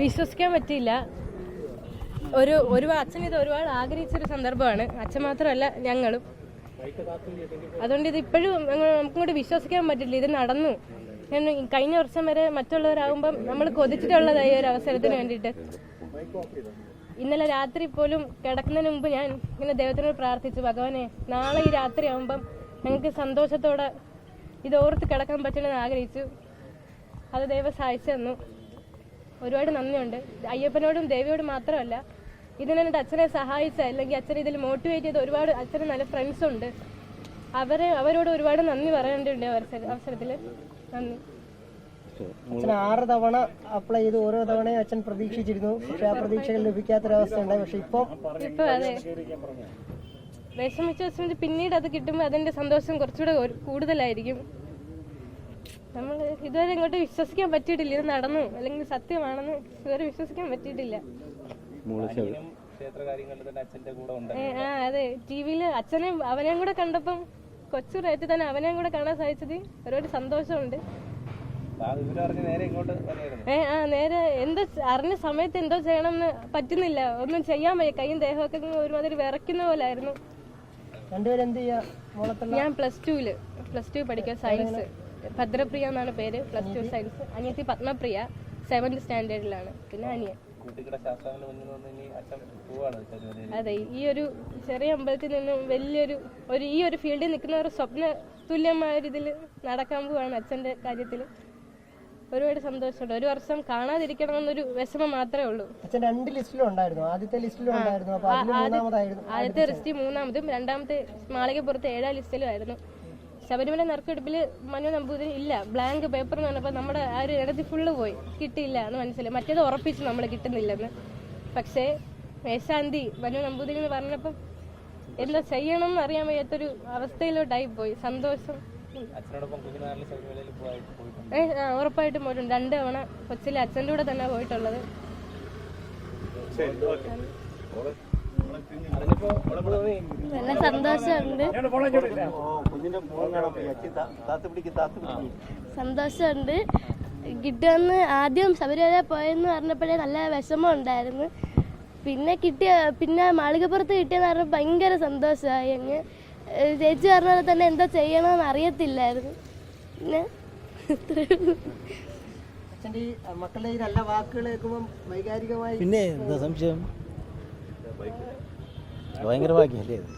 വിശ്വസിക്കാൻ പറ്റിയില്ല. ഒരു ഒരു അച്ഛൻ ഇത് ഒരുപാട് ആഗ്രഹിച്ചൊരു സന്ദർഭമാണ്. അച്ഛൻ മാത്രമല്ല ഞങ്ങളും. അതുകൊണ്ട് ഇത് ഇപ്പോഴും നമുക്കിങ്ങോട്ട് വിശ്വസിക്കാൻ പറ്റില്ല. ഇത് നടന്നു. ഞാൻ കഴിഞ്ഞ വർഷം വരെ മറ്റുള്ളവരാകുമ്പം നമ്മൾ കൊതിച്ചിട്ടുള്ളതായി ഒരു അവസരത്തിന് വേണ്ടിയിട്ട്. ഇന്നലെ രാത്രി പോലും കിടക്കുന്നതിന് മുമ്പ് ഞാൻ ഇങ്ങനെ ദൈവത്തിനോട് പ്രാർത്ഥിച്ചു. ഭഗവാനെ നാളെ ഈ രാത്രി ആകുമ്പം ഞങ്ങൾക്ക് സന്തോഷത്തോടെ ഇത് ഓർത്ത് കിടക്കാൻ പറ്റണമെന്ന് ആഗ്രഹിച്ചു. അത് ദൈവം സഹായിച്ചു തന്നു. ഒരുപാട് നന്ദിയുണ്ട്. അയ്യപ്പനോടും ദേവിയോടും മാത്രമല്ല ഇതിനെന്നിട്ട് അച്ഛനെ സഹായിച്ച അല്ലെങ്കിൽ അച്ഛനെ ഇതിൽ മോട്ടിവേറ്റ് ചെയ്ത ഒരുപാട് അച്ഛന് നല്ല ഫ്രണ്ട്സ് ഉണ്ട്. അവരെ അവരോട് ഒരുപാട് നന്ദി പറയേണ്ടതുണ്ട് ഈ അവസരത്തിൽ നന്ദി. അച്ഛൻ ആറ് തവണ അപ്ലൈ ചെയ്ത്. ഓരോ തവണയും അച്ഛൻ പ്രതീക്ഷിച്ചിരുന്നു. പക്ഷെ ആ പ്രതീക്ഷകൾ ലഭിക്കാത്തൊരവസ്ഥ ഉണ്ടായി പക്ഷെ ഇപ്പം ഇപ്പൊ അതെ. വിഷമിച്ച വെച്ചിട്ട് പിന്നീട് അത് കിട്ടുമ്പോൾ അതിന്റെ സന്തോഷം കുറച്ചുകൂടെ കൂടുതലായിരിക്കും. നമ്മൾ ഇതുവരെ ഇങ്ങോട്ട് വിശ്വസിക്കാൻ പറ്റിയിട്ടില്ല. ഇത് നടന്നു. അല്ലെങ്കിൽ സത്യമാണെന്ന് ഇതുവരെ വിശ്വസിക്കാൻ പറ്റിയിട്ടില്ല. ആ അതെ. ടി വിയിൽ അച്ഛനെയും അവനെയും കൂടെ കണ്ടപ്പം കൊച്ചു റേറ്റ് തന്നെ അവനെയും കൂടെ കാണാൻ സാധിച്ചത് ഒരുപാട് സന്തോഷമുണ്ട്. ഏ ആ നേരെ എന്തോ അറിഞ്ഞ സമയത്ത് എന്തോ ചെയ്യണം എന്ന് പറ്റുന്നില്ല. ഒന്നും ചെയ്യാൻ വയ്യ. കൈയും ദേഹമൊക്കെ ഒരുമാതിരി വിറയ്ക്കുന്ന പോലെ ആയിരുന്നു ഞാൻ പ്ലസ് ടുവിൽ. പ്ലസ് ടു പഠിക്കാൻ സയൻസ്. ഭദ്രപ്രിയ എന്നാണ് പേര് പ്ലസ് ടു സയൻസ് അനിയത്തി പത്മപ്രിയ സെവൻത് സ്റ്റാൻഡേർഡിലാണ് പിന്നെ അനിയൻ. അതെ ഈ ഒരു ചെറിയ അമ്പലത്തിൽ നിന്നും വലിയൊരു ഒരു ഈ ഒരു ഫീൽഡിൽ നിൽക്കുന്ന ഒരു സ്വപ്ന തുല്യമായ ഒരു ഇതിൽ നടക്കാൻ പോവാണ് അച്ഛന്റെ കാര്യത്തിൽ ഒരുപാട് സന്തോഷമുണ്ട്. ഒരു വർഷം കാണാതിരിക്കണം എന്നൊരു വിഷമം മാത്രമേ ഉള്ളൂ. അച്ഛൻ രണ്ട് ലിസ്റ്റിലും ഉണ്ടായിരുന്നു. ആദ്യത്തെ ലിസ്റ്റിലും ഉണ്ടായിരുന്നു. ആദ്യത്തെ ലിസ്റ്റ് മൂന്നാമതും രണ്ടാമത്തെ മാളികപ്പുറത്ത് ഏഴാം ലിസ്റ്റിലും ആയിരുന്നു. ശബരിമല നറുക്കെടുപ്പിൽ മനു നമ്പൂതിരി ഇല്ല. ബ്ലാങ്ക് പേപ്പർ എന്ന് പറഞ്ഞപ്പോൾ നമ്മുടെ ആ ഒരു ഇടത്തിൽ ഫുള്ള് പോയി. കിട്ടിയില്ല എന്ന് മനസ്സിലായി. മറ്റേത് ഉറപ്പിച്ചു നമ്മൾ കിട്ടുന്നില്ലെന്ന്. പക്ഷേ മേശാന്തി മനു നമ്പൂതിരി എന്ന് പറഞ്ഞപ്പം എന്താ ചെയ്യണം എന്ന് അറിയാൻ വയ്യാത്തൊരു അവസ്ഥയിലോട്ടായി പോയി. സന്തോഷം. ഉറപ്പായിട്ടും പോയിട്ടുണ്ട്. രണ്ട് തവണ കൊച്ചിലെ അച്ഛന്റെ കൂടെ തന്നെ പോയിട്ടുള്ളത്. നല്ല സന്തോഷമുണ്ട്. സന്തോഷമുണ്ട്. കിട്ടുമെന്ന് ആദ്യം ശബരിമല പോയെന്ന് പറഞ്ഞപ്പോഴേ നല്ല വിഷമം ഉണ്ടായിരുന്നു. പിന്നെ കിട്ടിയ പിന്നെ മാളികപ്പുറത്ത് കിട്ടിയെന്ന് പറഞ്ഞപ്പോൾ ഭയങ്കര സന്തോഷമായി. അങ്ങ് ചേച്ചി പറഞ്ഞ പോലെ തന്നെ എന്താ ചെയ്യണമെന്ന് അറിയത്തില്ലായിരുന്നു. പിന്നെ മക്കളുടെ ഈ നല്ല വാക്കുകൾ കേൾക്കുമ്പോൾ വൈകാരികമായി പിന്നെ എന്താ സംശയം? ഭയങ്കര ഭാഗ്യമല്ലേ ഇത്